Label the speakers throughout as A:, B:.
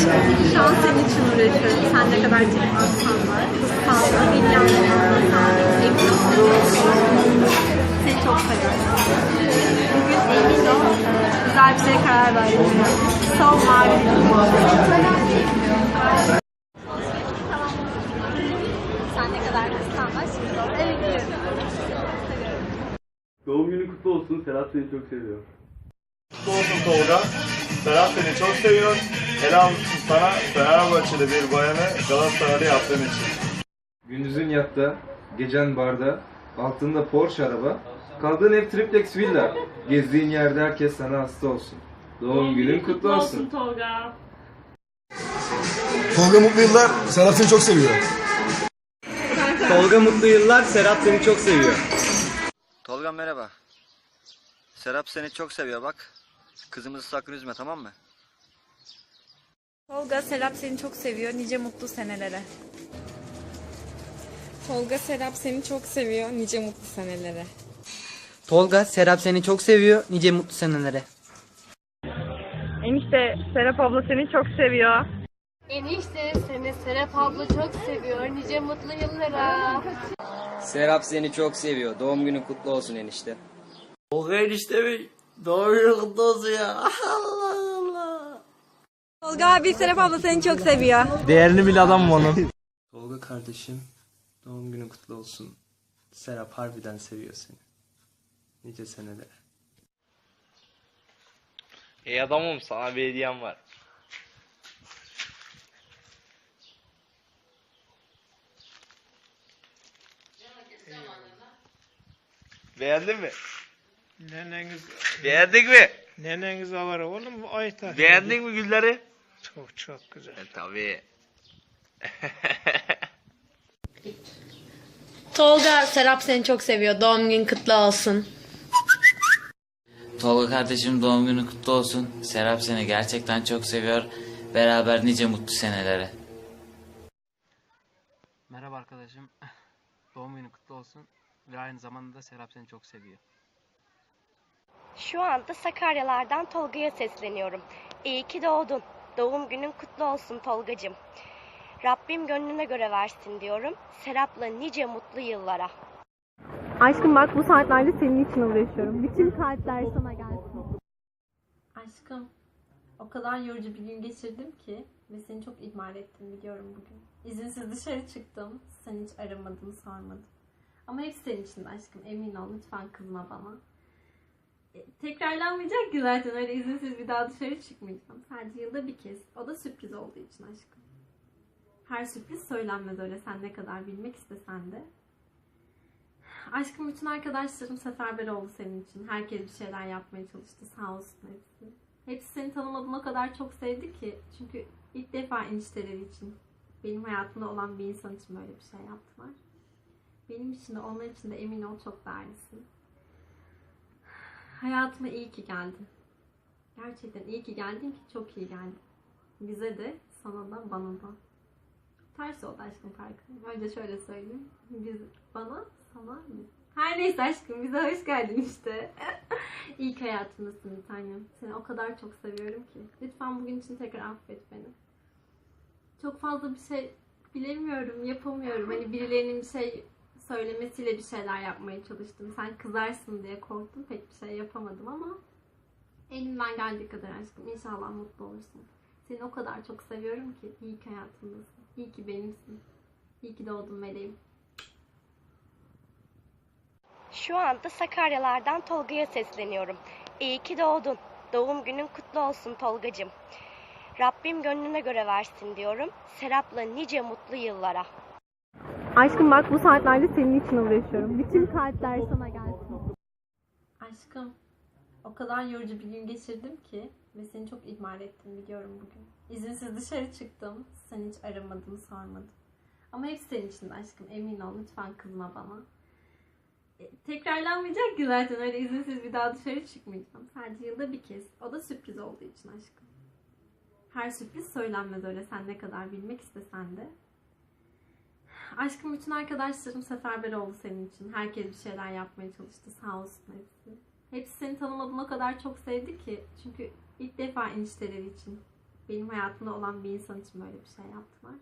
A: Şu senin için uğraşıyorum. Sen ne kadar çekmezsen var. Sağlığı, ol. Seni çok seviyorum. Bugün emin Güzel bir karar verdim. Sol mavi. Sen ne kadar kıskanma. Şimdi doğru eve gidiyorum.
B: Doğum günün kutlu olsun. Serhat seni çok seviyor.
C: Kutlu olsun Tolga. Serhat seni çok seviyor. Helal olsun sana Fenerbahçeli bir bayanı Galatasaray'da yaptığın için.
D: Gündüzün yatta, gecen barda, altında Porsche araba, kaldığın ev triplex villa, gezdiğin yerde herkes sana hasta olsun. Doğum günün kutlu olsun.
E: Tolga.
F: Tolga mutlu yıllar. Serhat seni çok seviyor.
G: Tolga mutlu yıllar, Serhat seni çok seviyor.
H: Tolga merhaba. Serap seni çok seviyor bak. Kızımızı sakın üzme tamam mı?
I: Tolga Serap seni çok seviyor. Nice mutlu senelere.
J: Tolga Serap seni çok seviyor. Nice mutlu senelere.
G: Tolga, Serap seni çok seviyor. Nice mutlu senelere.
I: Enişte Serap abla seni çok seviyor.
E: Enişte seni Serap abla çok seviyor. Nice mutlu yıllara.
G: Serap seni çok seviyor. Doğum günün kutlu olsun enişte.
I: Tolga abi Serap abla seni çok seviyor.
G: Değerini bil adam onun.
K: Tolga kardeşim, doğum günün kutlu olsun. Serap harbiden seviyor seni. Nice senelere.
L: Ey adamım sana bir hediyem var. Beğendin mi?
M: Neneniz,
L: Beğendik mi?
M: neneniz var oğlum bu ayta.
L: Beğendin mi gülleri?
M: Çok çok güzel.
L: E, tabii.
E: Tolga Serap seni çok seviyor. Doğum gün kutlu olsun.
G: Tolga kardeşim doğum günün kutlu olsun. Serap seni gerçekten çok seviyor. Beraber nice mutlu senelere.
K: Merhaba arkadaşım. Doğum günün kutlu olsun. Ve aynı zamanda da Serap seni çok seviyor.
J: Şu anda Sakaryalardan Tolga'ya sesleniyorum. İyi ki doğdun. Doğum günün kutlu olsun Tolgacığım. Rabbim gönlüne göre versin diyorum. Serap'la nice mutlu yıllara.
A: Aşkım bak bu saatlerde senin için uğraşıyorum. Bütün kalpler sana gelsin. Aşkım o kadar yorucu bir gün geçirdim ki ve seni çok ihmal ettim biliyorum bugün. İzinsiz dışarı çıktım. Sen hiç aramadın, sormadın. Ama hepsi senin için aşkım. Emin ol lütfen kızma bana. Tekrarlanmayacak ki zaten öyle izinsiz bir daha dışarı çıkmayacağım. Sadece yılda bir kez. O da sürpriz olduğu için aşkım. Her sürpriz söylenmez öyle sen ne kadar bilmek istesen de. Aşkım bütün arkadaşlarım seferber oldu senin için. Herkes bir şeyler yapmaya çalıştı. Sağ olsun hepsi. Hepsi seni tanımadığın o kadar çok sevdi ki. Çünkü ilk defa enişteleri için. Benim hayatımda olan bir insan için böyle bir şey yaptılar. Benim için de onlar için de emin ol çok değerlisin. Hayatıma iyi ki geldin. Gerçekten iyi ki geldin ki çok iyi geldin. Bize de, sana da, bana da. Ters oldu aşkım farkındayım. Önce şöyle söyleyeyim. Biz, bana, sana, biz. Her neyse aşkım bize hoş geldin işte. İyi ki hayatımdasın bir tanem. Seni o kadar çok seviyorum ki. Lütfen bugün için tekrar affet beni. Çok fazla bir şey bilemiyorum, yapamıyorum. Hani birilerinin bir şey söylemesiyle bir şeyler yapmaya çalıştım. Sen kızarsın diye korktum. Pek bir şey yapamadım ama elimden geldiği kadar aşkım. İnşallah mutlu olursun. Seni o kadar çok seviyorum ki. İyi ki hayatımdasın. İyi ki benimsin. İyi ki doğdun meleğim.
J: Şu anda Sakaryalardan Tolga'ya sesleniyorum. İyi ki doğdun. Doğum günün kutlu olsun Tolgacığım. Rabbim gönlüne göre versin diyorum. Serap'la nice mutlu yıllara.
A: Aşkım bak bu saatlerde senin için uğraşıyorum. Bütün kalpler sana gelsin. Aşkım o kadar yorucu bir gün geçirdim ki ve seni çok ihmal ettim biliyorum bugün. İzinsiz dışarı çıktım. Sen hiç aramadın, sormadın. Ama hepsi senin için aşkım. Emin ol lütfen kızma bana. E, tekrarlanmayacak ki zaten öyle izinsiz bir daha dışarı çıkmayacağım. Sadece yılda bir kez. O da sürpriz olduğu için aşkım. Her sürpriz söylenmez öyle sen ne kadar bilmek istesen de. Aşkım bütün arkadaşlarım seferber oldu senin için. Herkes bir şeyler yapmaya çalıştı. Sağ olsun hepsi. Hepsi seni tanımadığın o kadar çok sevdi ki. Çünkü ilk defa enişteleri için. benim hayatımda olan bir insan için böyle bir şey yaptılar.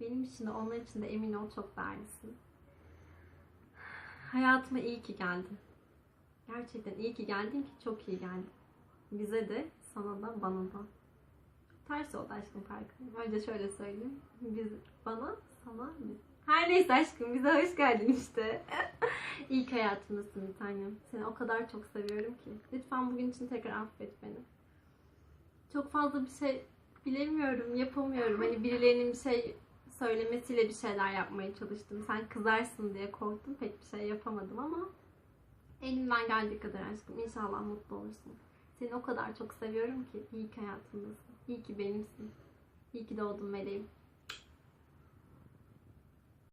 A: Benim için de onlar için de emin ol çok değerlisin. Hayatıma iyi ki geldin. Gerçekten iyi ki geldin ki çok iyi geldin. Bize de, sana da, bana da. Ters oldu aşkım farkındayım. Önce şöyle söyleyeyim. Biz, bana, sana, biz. Her neyse aşkım bize hoş geldin işte. İlk hayatımdasın bir tanem. Seni o kadar çok seviyorum ki. Lütfen bugün için tekrar affet beni. Çok fazla bir şey bilemiyorum, yapamıyorum. Hani birilerinin bir şey söylemesiyle bir şeyler yapmaya çalıştım. Sen kızarsın diye korktum. Pek bir şey yapamadım ama elimden geldiği kadar aşkım. İnşallah mutlu olursun. Seni o kadar çok seviyorum ki. İyi ki hayatımdasın. İyi ki benimsin. İyi ki doğdun meleğim.